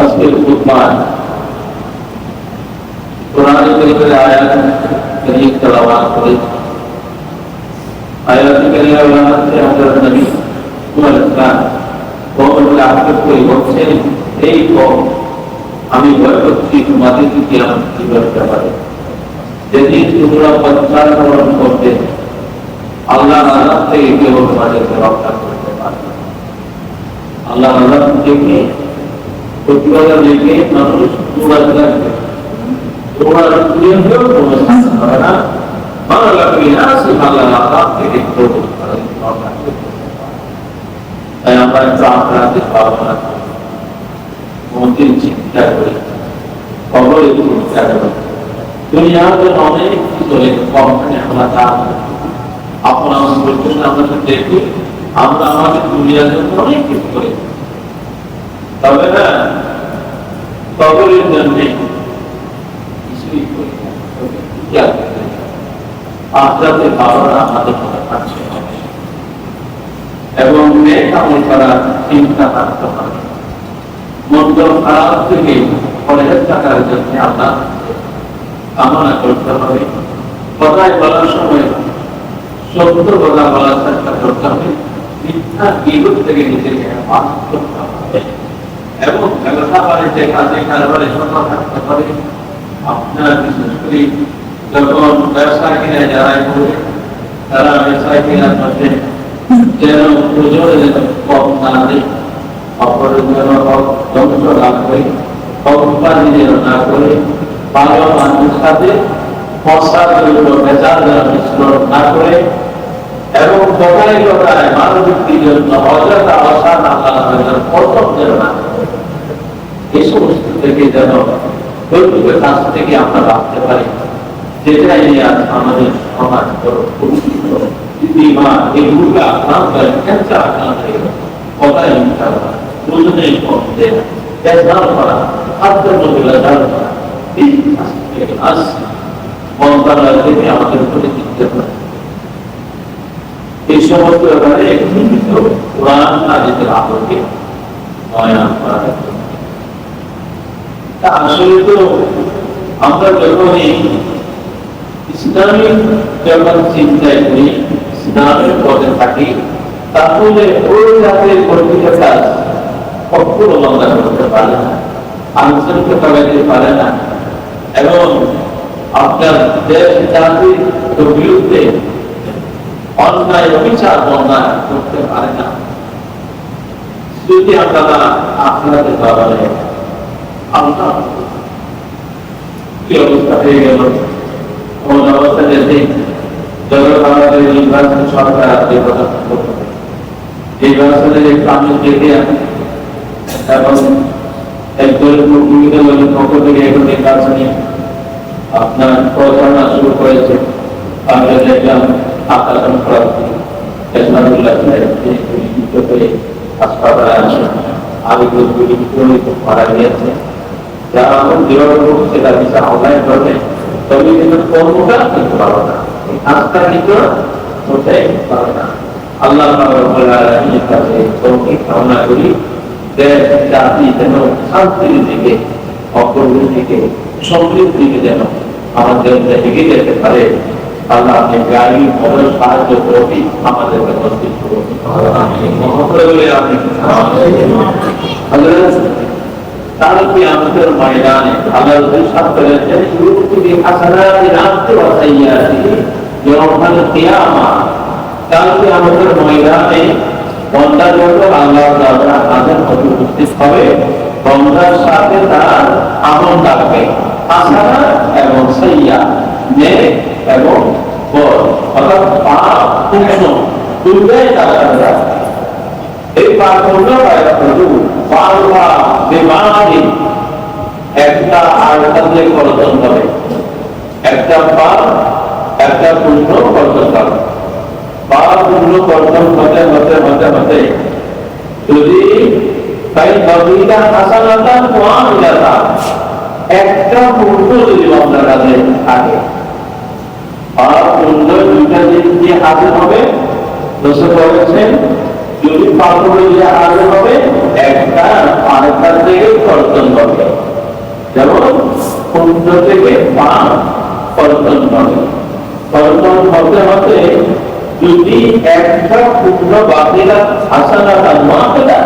আজকের খুতবায় কোরআন কারীমের আয়াত কারীম তেলাওয়াত করেছি আয়াত কারীমের উলামাতে হযরত নবী মুহাম্মদ ইসলাম কওমকে আহ্বান করে বলছেন এই কওম আমি ভয় করছি তোমাদের কি কিয়ামত কি করতে পারে যেদিন তোমরা পশ্চাৎপরণ করবে আল্লাহর আযাব থেকে কেউ তোমাদেরকে রক্ষা করতে পারবে না। আল্লাহ আল্লাহ থেকে প্রতিবাদা দেখে মানুষ দৌড়াতে লাগবে দৌড়ার দিয়ে হলেও কোনো শাস্তি হবে না ভালো লাগবে না সে আল্লাহ আল্লাহ থেকে কেউ তাদের রক্ষা করতে পারবে না। তাই আমরা একটু আপনাদের ভাবনা করি মন্দির চিন্তা করি খবরে চিন্তা করি দুনিয়াতে অনেক কিছু চলে কমখানে আমরা তা আপনার পর্যন্ত আমরা তো দেখি আমরা আমাদের জন্য অনেক কিছু করি তবে না, কবরের জন্য কিছুই করি না। তবে কি আর করি? আখরাতের ভাবনা আমাদের থাকছে এবং নেক আমল করার চিন্তা থাকতে হবে মন্দ খারাপ থেকে পরের থাকার জন্য আমরা করতে হবে কথায় বলার সময় সত্য কথা বলার চেষ্টা করতে হবে মিথ্যা বিরোধ থেকে নিজেকে হেফাজত করতে হবে। এবং ব্যবসা বাণিজ্যে কাজে কারবারে সফল থাকতে হবে। আপনারা বিশেষ করে যখন ব্যবসা কিনে যারা করে তারা ব্যবসা কেনার মধ্যে যেন পুজোর যেন কম না দেয় অপরের যেন ধ্বংস না করে, কম্পানি যেন না করে, ভালো মানুষের সাথে ফসাদের উপর বেচার যেন মিশ্রণ না করে এবং কথায় কথায় জন্য অযথা অসান আল্লাহ যেন প্রথম এই সমস্ত থেকে যেন দৈবিকের কাছ থেকে আমরা রাখতে পারি আমাদের সমাজ কম দেয়। বেজাল করা মন্ত্রণালয় থেকে আমাদের সমস্ত ব্যাপারে একটু কিন্তু কোরআন নাজিদের আলোকে আসলে তো আমরা যখনই ইসলামিক যখন চিন্তায় করি ইসলামের পথে থাকি, তাহলে ওই জাতের কর্মীর কাজ কখনো লঙ্ঘা করতে পারে না আলোচনকে পালাইতে পারে না। এবং আপনার দেশ জাতির বিরুদ্ধে অন্যায় অবিচার বন্যা করতে পারে না। যদি আপনারা আপনাদের এখন নির্বাচনী আপনার প্রচারণা শুরু করেছে। আমরা দেখলাম আকাশ প্রার্থী এসমাদুল্লাহ সাহেব তিনি গুলিবিদ্ধ হয়ে হাসপাতালে আসেন আবেগুলো গুলিবিদ্ধ মারা গিয়েছে যারা এখন যেভাবে করছে তার বিচার অনলাইন করবে তবে কিন্তু কর্মটা কিন্তু পারো না কাজটা কিন্তু হতে পারে না আল্লাহ রাব্বুল কাছে করি দিকে যেন আমাদের এগিয়ে যেতে পারে আল্লাহ আপনি গাড়ি খবর সাহায্য করবি আমাদের উপস্থিত আমাদের ময়দানে আল্লাহ যত আল্লাহ তাআলা হতে উপস্থিত হবে। বন্দার সাথে তার আমল থাকবে। হাসানা এবং সাইয়া নেক এবং বদ অর্থাৎ পাপ পুণ্য দুটোই তার থাকবে এই পাপগুলো বাইরে বারবার বিমানে একটা আড়ালে কর্তন করে। একটা পাপ একটা পুণ্য কর্তন করে। পাপ পুণ্য কর্তন হতে হতে হতে হতে যদি তাই নবীটা হাসানাতা কোয়ান যাতা একটা পুণ্য যদি আপনার কাছে থাকে। পাপ পুণ্য দুইটা জিনিস দিয়ে হবে দোষে বলেছেন হবে, একটা আরেকটা থেকে কর্তন হবে যেমন কুণ্ড থেকে পা কর্তন হবে কর্তন হতে যদি একটা কুণ্ড বাকি হাসানা তার মাপেলা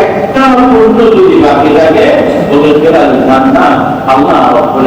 একটা কুণ্ড যদি বাকি থাকে ওদেরকে জান্নাত আল্লাহ রব্বুল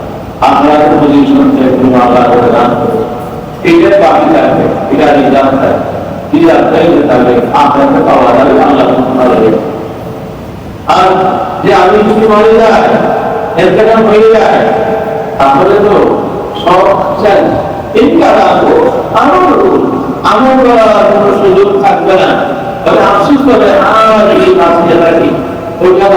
আমরা পজিশন থেকে করে দান করো এটা বাকি থাকবে এটা নিজাম থাকবে নিজাম থাকবে থাকবে আপনাকে পাওয়া আমার কোনো সুযোগ থাকবে না। তবে আফসোস এই বাঁচিয়ে থাকি ওইটা দান করব সেটা দান করব এরপরে যদি ফিরে আসি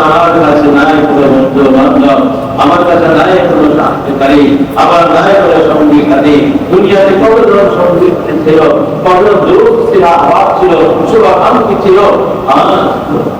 আমার কাছে নাই কোনো বন্ধু আমার কাছে নাই কোনো কোনো সঙ্গীকারী। দুনিয়াতে কত জন সংগীত ছিল কত দুঃখ ছিল আবার ছিল শুভ ছিল? আমার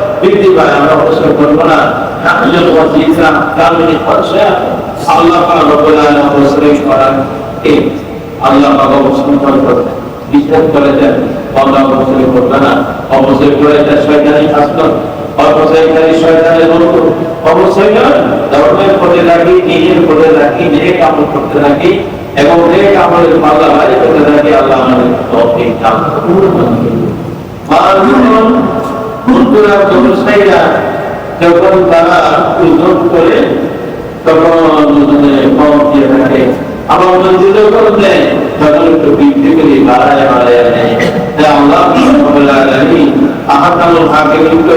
বৃদ্ধি পায় আমরা অবশ্যই করব না। কামিনী খরচা আল্লাহ পাক রব্বুল আলামিন অবশ্যই করার এই আল্লাহ পাক অবশ্যই করতে বিশ্বাস করে দেন বাংলা অবশ্যই করবে না। অবশ্যই করে দেন শয়তানি শাস্ত্র অবশ্যই শয়তানের বন্ধু অবশ্যই ধর্মের পথে রাখি নিজের পথে রাখি নেক আমল করতে রাখি এবং নেক আমলের পাল্লা ভারী করতে রাখি আল্লাহ আমাদের তৌফিক দান করুন। মানুষজন বন্ধুরা ব্যবসায়ীরা যখন তারা ওজন করে তখন ওজনে কম দিয়ে থাকে আবার মসজিদে করলে তখন একটু বৃদ্ধি করে বাড়ায় বাড়ায় নেয় তাই আল্লাহ রাব্বুল আলামিন আহকামুল হাকিমিনকে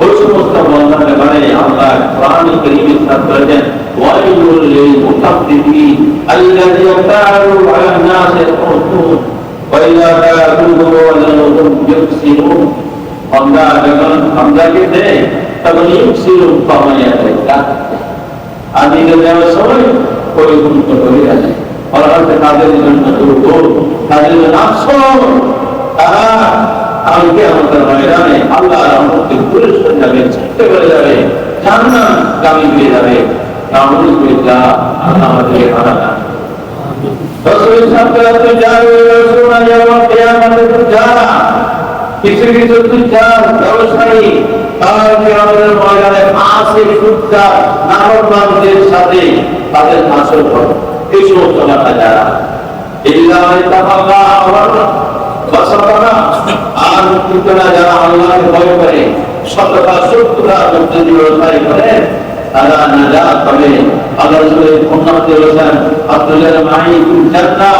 ওই সমস্ত বন্ধনে মানে আল্লাহ কোরআন কারীমে সাথ করেছেন ওয়াইলুল লিল মুতাফফিফিন আল্লাযীনা কানু আলা الناس يقولون وإذا كانوا وزنهم يخسرون আমরা যখন আমদাকে দেয় তখন ইউসিরুন কমাইয়া দেয় আমি দেওয়ার সময় পরিপূর্ণ করে আছে অর্থাৎ তাদের জন্য দুর্ভোগ তাদের জন্য আফসোস। তারা কালকে আমাদের ময়দানে আল্লাহ রহমতকে পুরস্কার যাবে চিনতে করে যাবে জান্নাত গামী হয়ে যাবে। আলহামদুলিল্লাহ আল্লাহ আমাদেরকে ভালো রসুল সাহেব তুই যাবে রসুল ইয়াউম কিয়ামতে তুই যা কিছু কিছু তুচ্ছার ব্যবসায়ী কালকে আমাদের ময়দানে ফাঁসি সুচ্ছা নারকবানদের সাথে তাদের হাসল করে এই সমস্ত কথা যারা আর মুক্তিরা যারা আল্লাহকে ভয় করে শতটা সত্তরটা মধ্যে ব্যবসায় করে, তারা নাজাত পাবে আল্লাহ রাসূলের মাই জান্নাহ।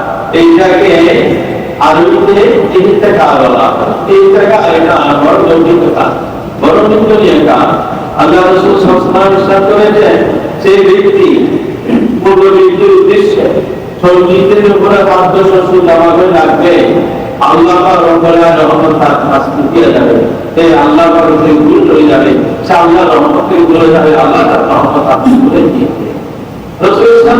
এইটাকে আল্লাহ রসুল সংস্থান ইসলাম করেছেন, সেই ব্যক্তি পূর্ব বৃদ্ধির উদ্দেশ্যে সঞ্জিতের উপরে বাধ্য শস্য জমা রাখবে আল্লাহ রহমতুল্লাহ রহমত তার কাছ দিয়ে যাবে। সে আল্লাহ থেকে দূর চলে যাবে। সে আল্লাহ রহমত থেকে দূরে যাবে। আল্লাহ তার রহমত আপনি করে দিয়েছে রসুল ইসলাম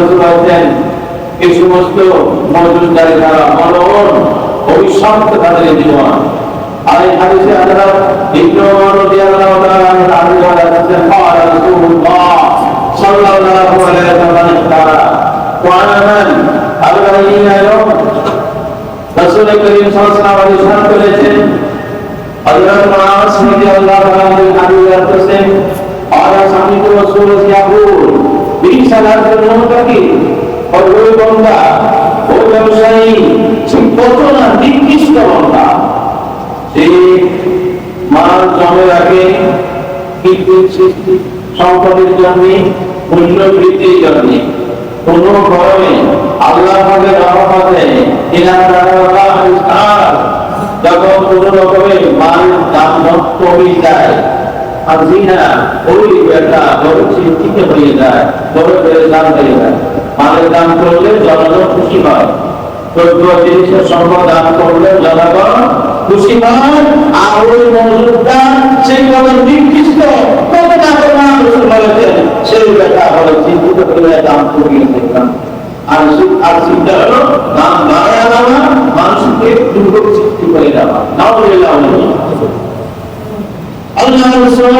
অন্য রেওয়াজে বলেছেন এই সমস্ত মজুদারি দ্বারা মনন অভিশপ্ত তাদের জীবন আর এই হাদিসে হযরত ইবনু ওমর রাদিয়াল্লাহু তাআলা আনহু বলেছেন قال رسول الله صلى الله عليه وسلم قال وانا من أربعين يوم রাসূল করিম সাল্লাল্লাহু আলাইহি ওয়াসাল্লাম বলেছেন হযরত মুআজ রাদিয়াল্লাহু আনহু হাদিস বলতেছেন قال سمعت رسول يقول বিশ হাজার মুত্তাকি ওই বন্দা ওই ব্যবসায়ী সে কত না নিকৃষ্ট বন্দা সে মাল জমে রাখে কৃত্রিম সৃষ্টি সম্পদের জন্য মূল্য বৃদ্ধির জন্য কোন গরমে আল্লাহ যখন কোন রকমের মাল দাম কমে যায় আর জিনা, ওই বেটা বড় চিন্তিত হয়ে যায়, বড় পেরেশান হয়ে যায়। মালের দান করলে জনগণ খুশি হয়। মানুষকে সৃষ্টি করে দেওয়া। রাসূল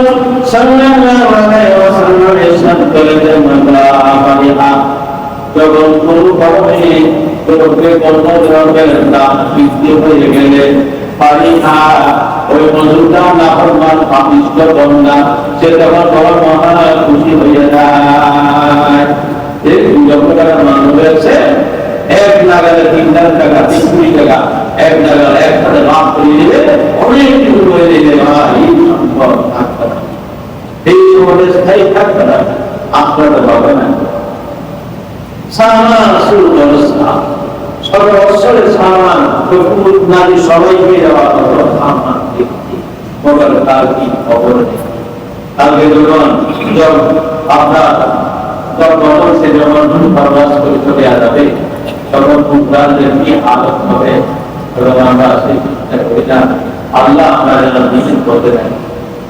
সাল্লাল্লাহু আলাইহি ওয়াসাল্লাম ইরশাদ করেছেন মামলা আমালিহা যখন কোন কারণে দ্রব্যে পণ্য দ্রব্যের দাম বৃদ্ধি হয়ে গেলে পারিহা ওই মজুরটা নাফরমান পাপিষ্ট বন্দা, সে তখন বড় মহা খুশি হয়ে যায়। যে যত টাকা মানুষ হয়েছে এক নাগালে তিন লাখ টাকা, তিন কোটি টাকা, এক নাগালে একসাথে লাভ করে দিবে অনেক কিছু করে দিবে ভাই সম্পদ থাকবে আপনারা তার আপনার করে চলে যাবে তখন কুকুরাদের কি হবে? আল্লাহ আমরা যেন নিজের করতে দেন।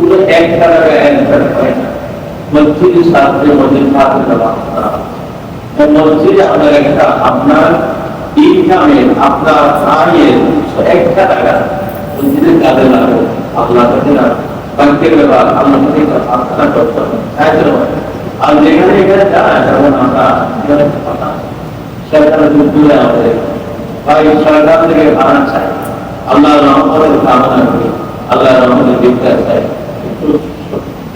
কিন্তু এক এক টাকা হয়। না মসজিদের সাথে মসজিদ সাথে মসজিদে আপনার একটা আপনার ইনকামের আপনার আয়ের একটা টাকা মসজিদের কাছে না। ব্যাংকের ব্যাপার আল্লাহ কাছে আর যেখানে এখানে যায়, যেমন আমরা আল্লাহ রহমতের কামনা করি। আল্লাহ রহমতের বিদ্যা চাই।